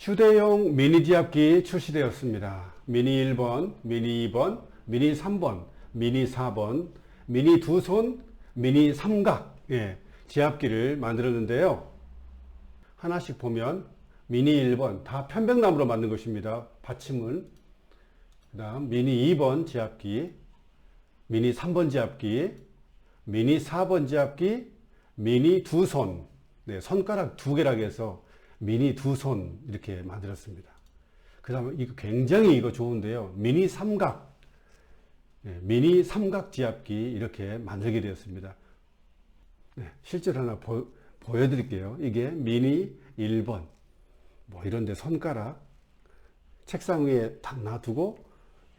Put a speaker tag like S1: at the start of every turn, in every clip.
S1: 휴대용 미니 지압기 출시되었습니다. 미니 1번, 미니 2번, 미니 3번, 미니 4번, 미니 두 손, 미니 삼각 예, 지압기를 만들었는데요. 하나씩 보면 미니 1번 다 편백나무로 만든 것입니다. 받침은 그 다음 미니 2번 지압기, 미니 3번 지압기, 미니 4번 지압기, 미니 두 손, 네, 손가락 두 개라 해서 미니 두 손 이렇게 만들었습니다. 그 다음에 이거 굉장히 이거 좋은데요. 미니 삼각, 네, 미니 삼각 지압기 이렇게 만들게 되었습니다. 네, 실제로 하나 보, 보여드릴게요. 이게 미니 1번. 뭐 이런데 손가락 책상 위에 탁 놔두고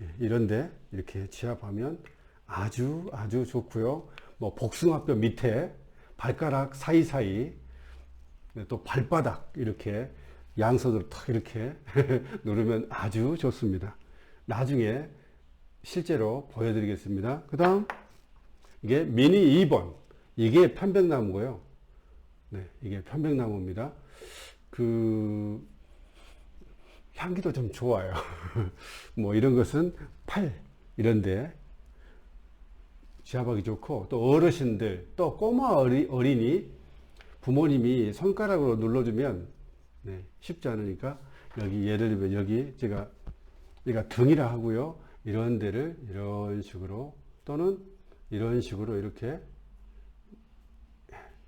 S1: 예, 이런데 이렇게 지압하면 아주 아주 좋고요. 뭐 복숭아뼈 밑에 발가락 사이사이 네, 또 발바닥 이렇게 양손으로 탁 이렇게 누르면 아주 좋습니다. 나중에 실제로 보여드리겠습니다. 그 다음 이게 미니 2번 이게 편백나무고요. 네, 이게 편백나무입니다. 그 향기도 좀 좋아요. 뭐 이런 것은 팔 이런데 지압하기 좋고 또 어르신들 또 꼬마 어리, 어린이 부모님이 손가락으로 눌러주면 네, 쉽지 않으니까 여기 예를 들면 여기 제가 얘가 등이라 하고요 이런 데를 이런 식으로 또는 이런 식으로 이렇게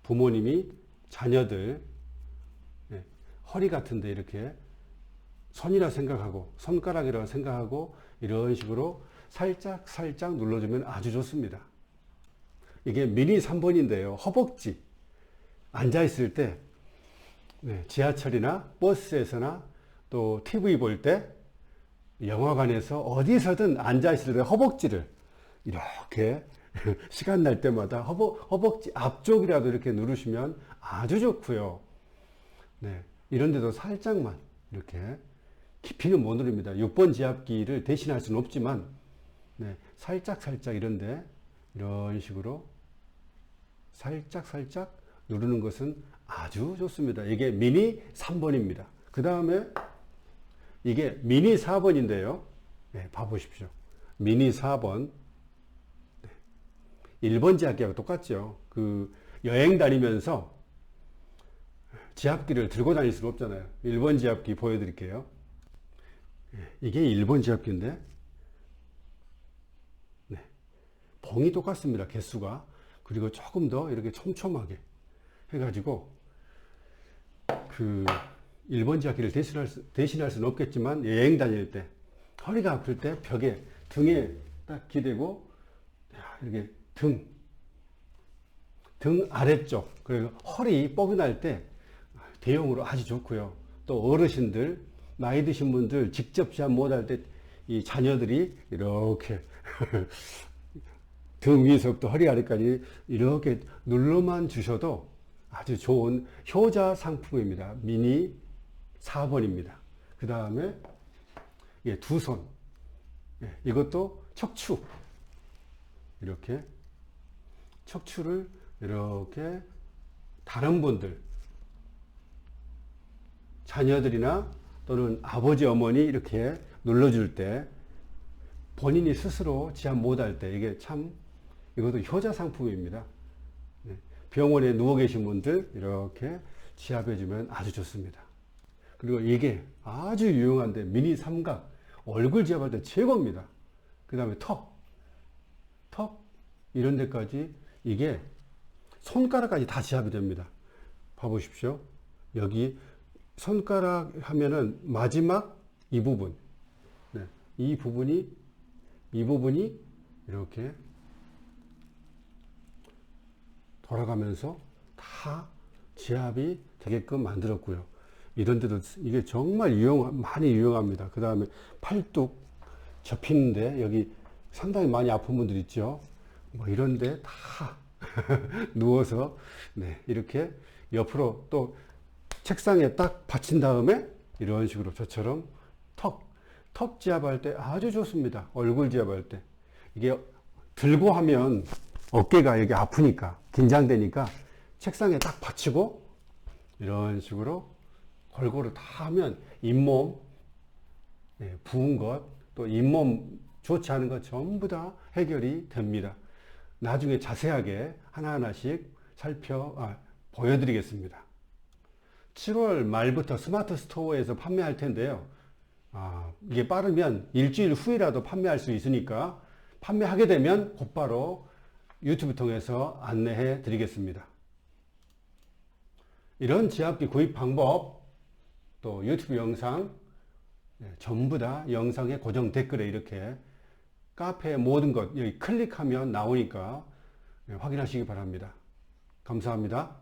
S1: 부모님이 자녀들 네, 허리 같은데 이렇게 손이라 생각하고 손가락이라고 생각하고 이런 식으로 살짝 살짝 눌러주면 아주 좋습니다. 이게 미니 3번인데요. 허벅지 앉아 있을 때 네, 지하철이나 버스에서나 또 TV 볼 때 영화관에서 어디서든 앉아 있을 때 허벅지를 이렇게 시간 날 때마다 허벅, 허벅지 앞쪽이라도 이렇게 누르시면 아주 좋고요. 네, 이런 데도 살짝만 이렇게 깊이는 못 누릅니다. 6번 지압기를 대신할 수는 없지만 네, 살짝 살짝 이런데 이런 식으로 살짝 살짝 누르는 것은 아주 좋습니다. 이게 미니 3번입니다. 그 다음에 이게 미니 4번인데요. 네, 봐보십시오. 미니 4번. 네, 1번 지압기하고 똑같죠. 그 여행 다니면서 지압기를 들고 다닐 수는 없잖아요. 1번 지압기 보여드릴게요. 네, 이게 1번 지압기인데, 네, 봉이 똑같습니다. 개수가. 그리고 조금 더 이렇게 촘촘하게 해가지고, 그, 1번 지압기를 대신할, 수, 대신할 수는 없겠지만, 여행 다닐 때, 허리가 아플 때 벽에, 등에 딱 기대고, 이렇게 등, 등 아래쪽, 그리고 허리 날때 대용으로 아주 좋고요. 또 어르신들, 나이 드신 분들 직접 시합 못할 때 이 자녀들이 이렇게 등 위에서부터 허리 아래까지 이렇게 눌러만 주셔도 아주 좋은 효자 상품입니다. 미니 4번입니다. 그 다음에 예, 두 손. 예, 이것도 척추. 이렇게 척추를 이렇게 다른 분들 자녀들이나 또는 아버지 어머니 이렇게 눌러줄 때 본인이 스스로 지압 못할 때 이게 참 이것도 효자 상품입니다. 네, 병원에 누워 계신 분들 이렇게 지압해 주면 아주 좋습니다. 그리고 이게 아주 유용한데 미니 삼각 얼굴 지압할 때 최고입니다. 그 다음에 턱, 턱 이런 데까지 이게 손가락까지 다 지압이 됩니다. 봐보십시오. 여기 손가락 하면은 마지막 이 부분, 네, 이 부분이 이 부분이 이렇게 돌아가면서 다 지압이 되게끔 만들었고요. 이런 데도 이게 정말 유용 많이 유용합니다. 그 다음에 팔뚝 접히는데 여기 상당히 많이 아픈 분들 있죠. 뭐 이런데 다 누워서 네, 이렇게 옆으로 또 책상에 딱 받친 다음에 이런 식으로 저처럼 턱, 턱 지압할 때 아주 좋습니다. 얼굴 지압할 때. 이게 들고 하면 어깨가 이게 아프니까, 긴장되니까 책상에 딱 받치고 이런 식으로 골고루 다 하면 잇몸, 예, 부은 것, 또 잇몸 좋지 않은 것 전부 다 해결이 됩니다. 나중에 자세하게 하나하나씩 살펴, 아, 보여드리겠습니다. 7월 말부터 스마트 스토어에서 판매할 텐데요. 아, 이게 빠르면 일주일 후에라도 판매할 수 있으니까 판매하게 되면 곧바로 유튜브 통해서 안내해 드리겠습니다. 이런 지압기 구입 방법, 또 유튜브 영상, 예, 전부 다 영상의 고정 댓글에 이렇게 카페의 모든 것 여기 클릭하면 나오니까 예, 확인하시기 바랍니다. 감사합니다.